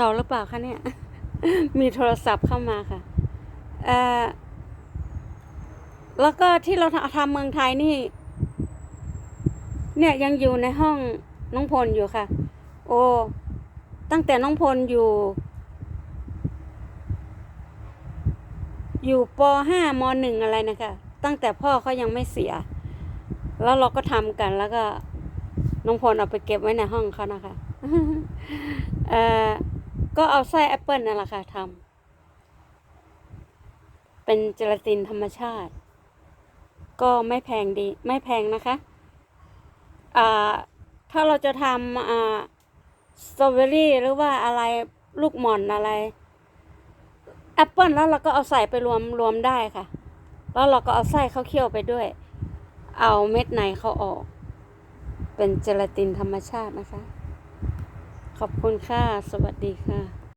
ต่อหรือเปล่าคะเนี่ย มีโทรศัพท์เข้ามาค่ะเอ่อแล้วก็ที่เราทำเมืองไทยนี่ เนี่ยยังอยู่ในห้องน้องพลอยู่ค่ะ โอ้ตั้งแต่น้องพลอยู่ อยู่ปห้ามหนึ่งอะไรนะคะ ตั้งแต่พ่อเขายังไม่เสีย แล้วเราก็ทำกันแล้วก็น้องพลเอาไปเก็บไว้ในห้องเขานะคะ เอ่อ ก็เอาไส้แอปเปิลนั่นแหละค่ะทำเป็นเจลาตินธรรมชาติ ก็ไม่แพงดีไม่แพงนะคะอ่าถ้าเราจะทำอ่าสตรอเบอรี่หรือว่าอะไรลูกหม่อนอะไรแอปเปิลแล้วเราก็เอาใส่ไปรวมรวมได้ค่ะ แล้วเราก็เอาไส้เข้าเคี่ยวไปด้วย เอาเม็ดในเขาออก เป็นเจลาตินธรรมชาตินะคะ ขอบคุณค่ะ สวัสดีค่ะ